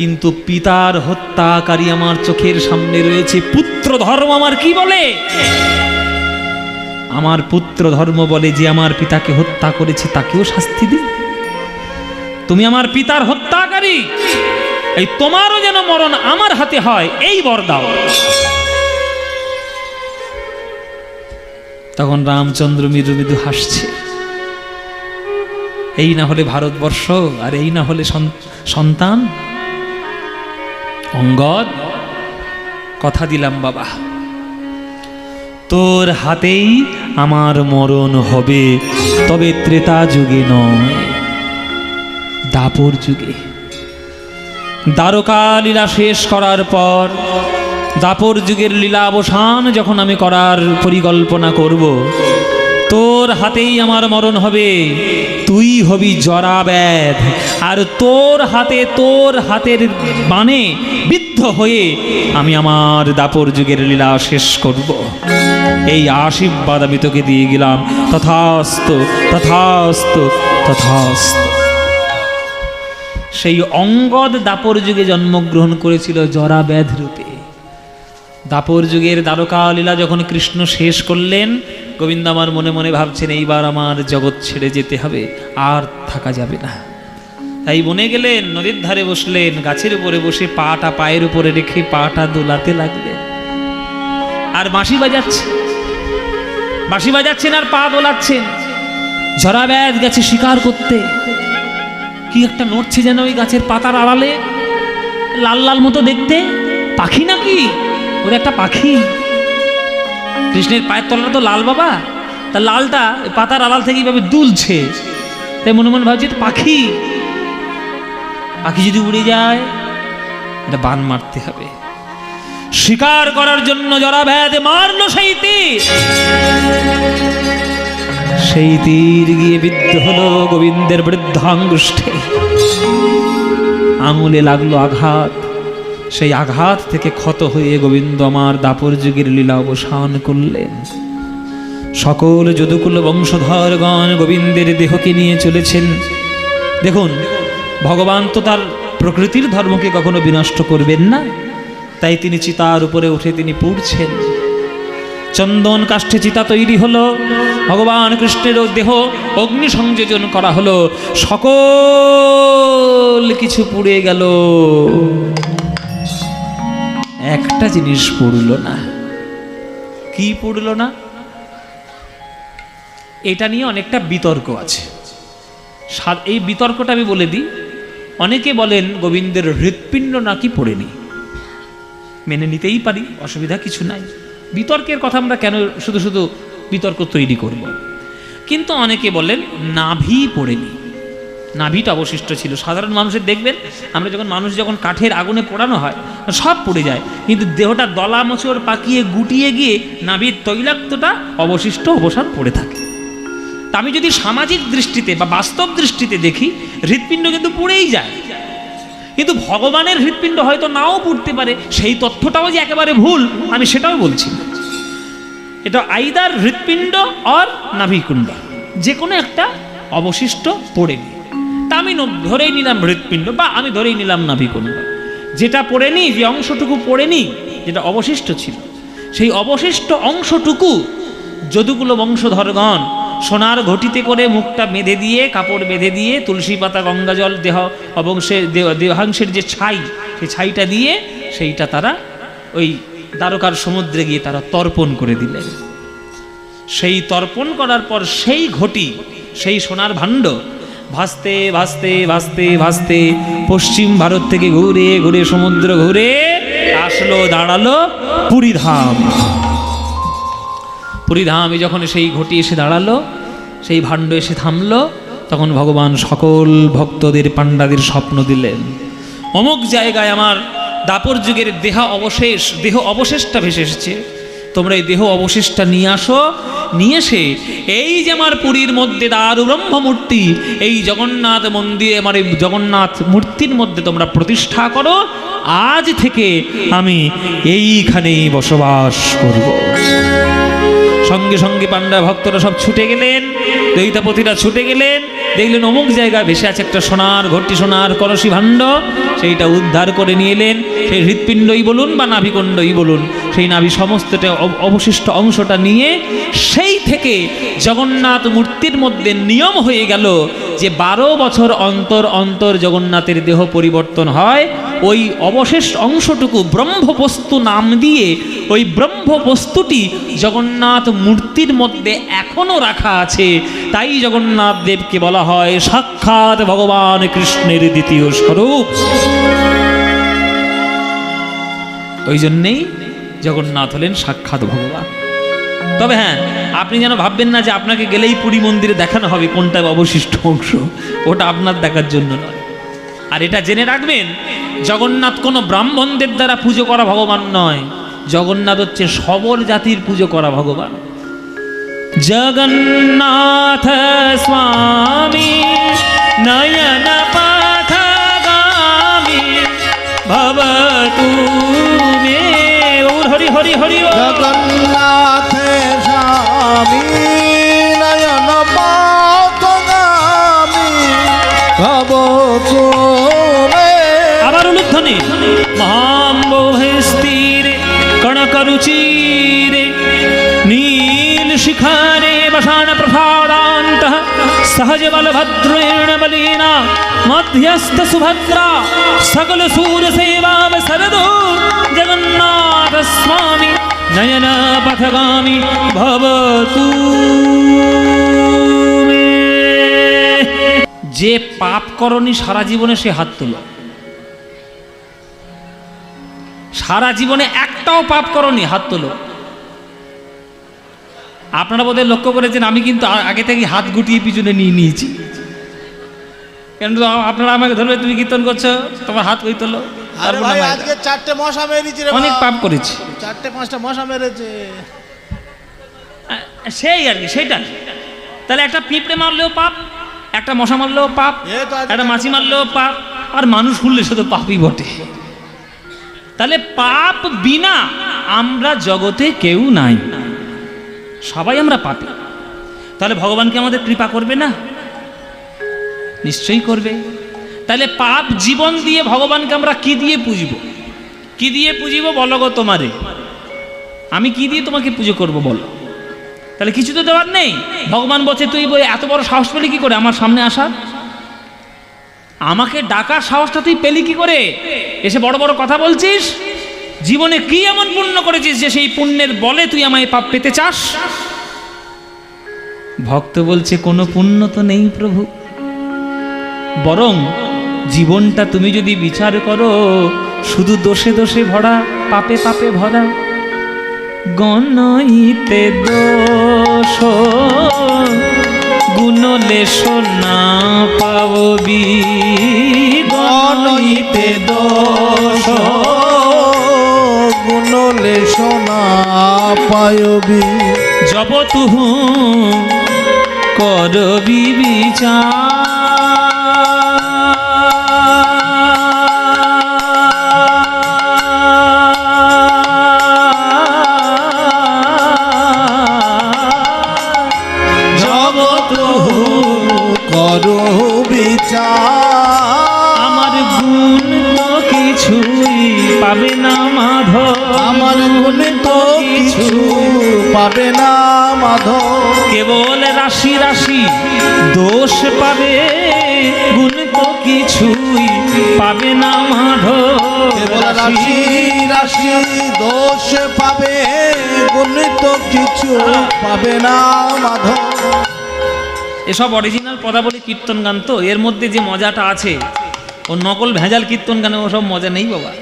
কিন্তু পিতার হত্যাকারী আমার চোখের সামনে রয়েছে পুত্র ধর্ম আমার কি বলে? আমার পুত্র ধর্ম বলে যে আমার পিতাকে হত্যা করেছে, তাকেও শাস্তি দিন। তুমি আমার পিতার হত্যাকারী, এই তোমারও যেন মরণ আমার হাতে হয়, এই বর দাও। তখন রামচন্দ্র মৃদু মৃদু হাসছে। এই না হলে ভারতবর্ষ, আর এই না হলে সন- সন্তান? অঙ্গদ, কথা দিলাম বাবা। তোর হাতেই আমার মরণ হবে, তবে ত্রেতা যুগে নয়, দাপর যুগে। দ্বারকা লীলা শেষ করার পর, দাপর যুগের লীলা অবসান যখন আমি করার পরিকল্পনা করব হাতেই আমার মরণ হবে। তুই হবি জরা ব্যাধ। আর তোর হাতে, তোর হাতের বানে বিদ্ধ হয়ে আমি আমার দাপর যুগের লীলা শেষ করব। এই আশীর্বাদ আমি তোকে দিয়ে গেলাম। তথাস্ত তথাস্ত তথাস্ত। সেই অঙ্গদ দাপর যুগে জন্মগ্রহণ করেছিল জরা ব্যাধ রূপে। দাপর যুগের দ্বারকা লীলা যখন কৃষ্ণ শেষ করলেন, গোবিন্দ আমার মনে মনে ভাবছেন, এইবার আমার জগৎ ছেড়ে যেতে হবে, আর থাকা যাবে না। তাই বনে গেলেন, নদীর ধারে বসলেন, গাছের উপরে বসে পাটা পায়ের উপরে রেখে পাটা দোলাতে লাগলেন। আর বাঁশি বাজাচ্ছে বাঁশি বাজাচ্ছেন আর পা দোলাচ্ছেন। জরা ব্যাধ গেছে শিকার করতে। কি একটা নড়ছে যেন ওই গাছের পাতার আড়ালে? লাল লাল মতো দেখতে? পাখি নাকি? ওর একটা পাখি। কৃষ্ণের পায়ের তলাটা তো লাল বাবা। তা লালটা পাতার আড়াল থেকে এইভাবে দুলছে। তাই মনে মনে ভাবছি পাখি। পাখি যদি উড়ে যায়, এটা বান মারতে হবে। শিকার করার জন্য জরা ভেদ মারলো সেই তীর। সেই তীর গিয়ে বিদ্ধ হলো গোবিন্দের বৃদ্ধাঙ্গুষ্ঠে। আঙুলে লাগল আঘাত। সেই আঘাত থেকে ক্ষত হয়ে গোবিন্দ আমার দাপর যুগের লীলা অবসান করলেন। সকল যদুকুল বংশধরগণ গোবিন্দের দেহকে নিয়ে চলেছেন। দেখুন, ভগবান তো তার প্রকৃতির ধর্মকে কখনো বিনষ্ট করবেন না। তাই তিনি চিতার উপরে উঠে তিনি পুড়ছেন। চন্দন কাষ্ঠে চিতা তৈরি হলো, ভগবান কৃষ্ণের দেহ অগ্নি সংযোজন করা হলো, সকল কিছু পুড়ে গেল। একটা জিনিস পড়ল না। কি পড়ল না? এটা নিয়ে অনেকটা বিতর্ক আছে। এই বিতর্কটা আমি বলে দিই, অনেকে বলেন গোবিন্দের হৃৎপিণ্ড নাকি পড়েনি। মেনে নিতেই পারি, অসুবিধা কিছু নাই। বিতর্কের কথা আমরা কেন শুধু শুধু বিতর্ক তৈরি করব। কিন্তু অনেকে বলেন নাভি পড়েনি। নাভিটা অবশিষ্ট ছিল। সাধারণ মানুষের দেখবেন, আমরা যখন মানুষ যখন কাঠের আগুনে পোড়ানো হয়, সব পড়ে যায়। কিন্তু দেহটা দলা মোচড় পাকিয়ে গুটিয়ে গিয়ে নাভির তৈলাক্তটা অবশিষ্ট অবসান পড়ে থাকে। তা আমি যদি সামাজিক দৃষ্টিতে বা বাস্তব দৃষ্টিতে দেখি, হৃৎপিণ্ড কিন্তু পুড়েই যায়। কিন্তু ভগবানের হৃৎপিণ্ড হয়তো নাও পড়তে পারে, সেই তথ্যটাও যে একেবারে ভুল, আমি সেটাও বলছি এটা আইদার হৃৎপিণ্ড অর নাভিকুণ্ড, যে কোনো একটা অবশিষ্ট পড়েনি তা আমি ন- ধরেই নিলাম হৃৎপিণ্ড বা আমি ধরেই নিলাম নাভিকুণ্ড। যেটা পড়েনি যে অংশটুকু পড়েনি যেটা অবশিষ্ট ছিল, সেই অবশিষ্ট অংশটুকু যদুকুলো বংশধরগণ সোনার ঘটিতে করে মুখটা বেঁধে দিয়ে, কাপড় বেঁধে দিয়ে, তুলসী পাতা, গঙ্গা জল, দেহ অবংশের দেহ- দেহাংশের যে ছাই, সেই ছাইটা দিয়ে সেইটা তারা ওই দ্বারকার সমুদ্রে গিয়ে তারা তর্পণ করে দিলেন। সেই তর্পণ করার পর সেই ঘটি, সেই সোনার ভাণ্ড ভাসতে ভাসতে ভাসতে ভাসতে পশ্চিম ভারত থেকে ঘুরে ঘুরে সমুদ্র ঘুরে আসলো, দাঁড়াল পুরীধাম। পুরীধামে যখন সেই ঘটি এসে দাঁড়াল, সেই ভাণ্ড এসে থামলো, তখন ভগবান সকল ভক্তদের, পাণ্ডাদের স্বপ্ন দিলেন। অমুক জায়গায় আমার দাপর যুগের দেহ অবশেষ, দেহ অবশেষটা ভেসে এসেছে। তোমরা এই দেহ অবশেষটা নিয়ে আসো। নিয়ে এসে এই যে আমার পুরীর মধ্যে দারু ব্রহ্ম মূর্তি, এই জগন্নাথ মন্দিরে, আমার এই জগন্নাথ মূর্তির মধ্যে তোমরা প্রতিষ্ঠা করো। আজ থেকে আমি এইখানেই বসবাস করব। সঙ্গে সঙ্গে পাণ্ডা ভক্তরা সব ছুটে গেলেন দৈতাপতিরা ছুটে গেলেন, দেখলেন অমুক জায়গায় ভেসে আছে একটা সোনার ঘটি, সোনার কলসি ভাণ্ড, সেইটা উদ্ধার করে নিয়ে এলেন। সেই হৃৎপিণ্ডই বলুন বা নাভিকুণ্ডই বলুন সেই নাভি সমস্তটা অব- অবশিষ্ট অংশটা নিয়ে সেই থেকে জগন্নাথ মূর্তির মধ্যে নিয়ম হয়ে গেল যে বারো বছর অন্তর অন্তর জগন্নাথের দেহ পরিবর্তন হয়। ওই অবশেষ অংশটুকু ব্রহ্মবস্তু নাম দিয়ে ওই ব্রহ্মবস্তুটি জগন্নাথ মূর্তির মধ্যে এখনও রাখা আছে। তাই জগন্নাথ দেবকে বলা হয় সাক্ষাৎ ভগবান কৃষ্ণের দ্বিতীয় স্বরূপ। ওই জন্যেই জগন্নাথ হলেন সাক্ষাৎ ভগবান। তবে হ্যাঁ আপনি যেন ভাববেন না যে আপনাকে গেলেই পুরী মন্দিরে দেখানো হবে, কোনটা অবশিষ্ট অংশ, ওটা আপনার দেখার জন্য নয়। আর এটা জেনে রাখবেন, জগন্নাথ কোনো ব্রাহ্মণদের দ্বারা পুজো করা ভগবান নয়, জগন্নাথ হচ্ছে সবর জাতির পুজো করা ভগবান। জগন্নাথ স্বামী, নয়ন পথগামী, ভবতু মে হরি হরি জগন্নাথ স্বামী নয়ন পথগামী ভব আবার উলুধ্বনি। মহাম্বস্থিরে কণকরুচিরে নীল শিখারে বসান প্রসাদান্ত। সহজ বলভদ্রেণ বলীনা, মধ্যস্থ সুভদ্রা, সকল সূর সেবা সরদো, জগন্নাথ স্বামী, নয়ন পথগামী ভবতু যে পাপ করনি সারা জীবনে সে হাত তোলো। সারা জীবনে একটাও পাপ করনি, হাত তোলো। আপনারা বোধহয় লক্ষ্য করেছেন আমি কিন্তু আগে থেকে হাত গুটিয়ে পিছনে নিয়ে নিয়েছি। কেন আপনারা আমাকে ধরবে তুমি কীর্তন করছ তোমার হাত কই তোলো। আজকে চারটে মশা মেরেছি অনেক পাপ করেছি। চারটে পাঁচটা মশা মেরেছে। সেই আর কি সেটা তাহলে একটা পিঁপড়ে মারলেও পাপ একটা মশা মারলেও পাপ একটা মাছি মারলেও পাপ আর মানুষ সে তো পাপই বটে। তাহলে পাপ বিনা আমরা জগতে কেউ নাই। সবাই আমরা পাপি। তাহলে ভগবানকে আমাদের কৃপা করবে না? নিশ্চয়ই করবে। তাহলে পাপ জীবন দিয়ে ভগবানকে আমরা কি দিয়ে পুজিব? কি দিয়ে পুজিব বলো গো তোমারে। আমি কি দিয়ে তোমাকে পুজো করব বলো। তাহলে কিছু তো দেওয়ার নেই। ভগবান বলছে, তুই বই এত বড় সাহস পেলি কি করে আমার সামনে আসা আমাকে ডাকার সাহসটা তুই পেলি কি করে? এসে বড় বড় কথা বলছিস? জীবনে কি এমন পুণ্য করেছিস যে সেই পুণ্যের বলে তুই আমায় পাপ পেতে চাস? ভক্ত বলছে, কোনো পুণ্য তো নেই প্রভু। বরং জীবনটা তুমি যদি বিচার করো, শুধু দোষে দোষে ভরা, পাপে পাপে ভরা। গণইতে দোষ, গুণলে সোনা পাবি গণইতে দোষ। সোনা পায়বি জব তুহু করবি জব তুহু আমার গুণ কিছুই পাবে না মাধব। আমার গুণে তো কিছু পাবে না মাধব। কেবল রাশি রাশি দোষ পাবে গুণ তো কিছুই পাবে না মাধব। কেবল রাশি রাশি দোষ পাবে গুণ তো কিছু পাবে না মাধব। এসব অরিজিনাল পদাবলী কীর্তন গান তো এর মধ্যে যে মজাটা আছে ও নকল ভেজাল কীর্তন গানে ওসব মজা নেই বাবা।